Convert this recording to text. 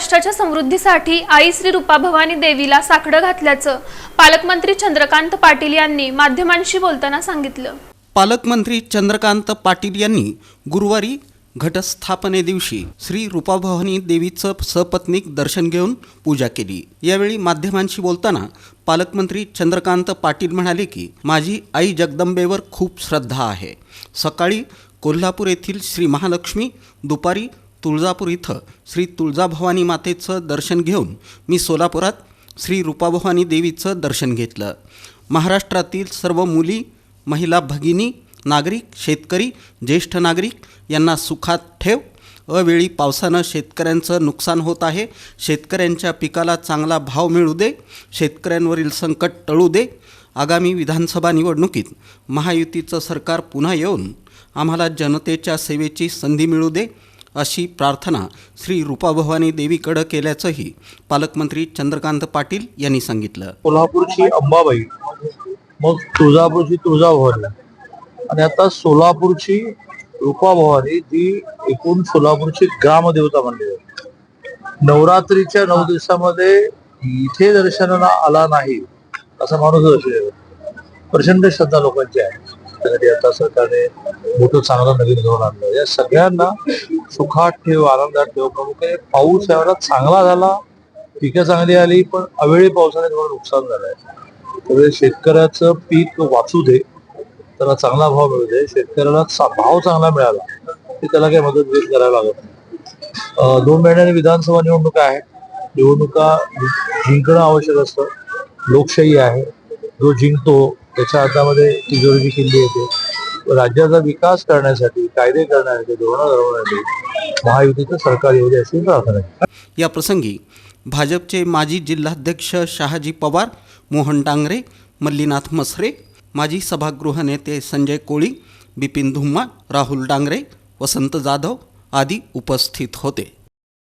महाराष्ट्राच्या समृद्धीसाठी आई श्री रूपा भवानी देवीला साकडं घातल्याचं पालकमंत्री चंद्रकांत पाटील यांनी माध्यमांशी बोलताना सांगितलं. पालकमंत्री चंद्रकांत पाटील यांनी गुरुवारी घटस्थापने दिवशी श्री रूपाभवानी देवीचं सपत्नीक दर्शन घेऊन पूजा केली. यावेळी माध्यमांशी बोलताना पालकमंत्री चंद्रकांत पाटील म्हणाले की माझी आई जगदंबेवर खूप श्रद्धा आहे. सकाळी कोल्हापूर येथील श्री महालक्ष्मी दुपारी तुळजापूर इथं श्री तुळजाभवानी मातेचं दर्शन घेऊन मी सोलापुरात श्री रूपाभवानी देवीचं दर्शन घेतलं. महाराष्ट्रातील सर्व मुली महिला भगिनी नागरिक शेतकरी ज्येष्ठ नागरिक यांना सुखात ठेव. अवेळी पावसानं शेतकऱ्यांचं नुकसान होत आहे. शेतकऱ्यांच्या पिकाला चांगला भाव मिळू दे. शेतकऱ्यांवरील संकट टळू दे. आगामी विधानसभा निवडणुकीत महायुतीचं सरकार पुन्हा येऊन आम्हाला जनतेच्या सेवेची संधी मिळू दे. अशी प्रार्थना श्री रूपाभवानी देवीकडं केल्याचंही पालकमंत्री चंद्रकांत पाटील यांनी सांगितलं. कोल्हापूरची अंबाबाई मग तुळजापूरची तुळजाभवानी. आणि आता सोलापूरची रूपाभवानी जी एकूण सोलापूरची ग्रामदेवता मानली जाते नवरात्रीच्या नऊ दिवसामध्ये इथे दर्शनाला आला नाही असा माणूस दर्शन प्रचंड श्रद्धा लोकांची आहे. त्यासाठी आता सरकारने मोठं चांगलं नवीन धोरण आणलं. या सगळ्यांना सुखात ठेव आनंदात ठेव. प्रमुख पाऊस यावेळेला चांगला झाला. पिकं चांगली आली पण अवेळी पावसाने थोडं नुकसान झालंय त्यामुळे शेतकऱ्याचं पीक वाचू दे त्याला चांगला भाव मिळू दे. शेतकऱ्याला चा- भाव चांगला मिळाला की त्याला काही मदत करायला लागत नाही. दोन महिन्याने विधानसभा निवडणुका आहेत निवडणुका जिंकणं आवश्यक असतं. लोकशाही आहे. जो जिंकतो त्याच्या हातामध्ये तिजोरीची किल्ली येते. राज्याचा विकास करण्यासाठी कायदे करण्यासाठी धोरणं ठरवण्यासाठी महायुतीचं सरकार येऊ दे अशी प्रार्थना आहे. या प्रसंगी भाजपचे माजी जिल्हाध्यक्ष शहाजी पवार मोहन डांगरे मल्लीनाथ मसरे माजी सभागृह नेते संजय कोळी बिपिन धुम्मा राहुल डांगरे वसंत जाधव आदी उपस्थित होते.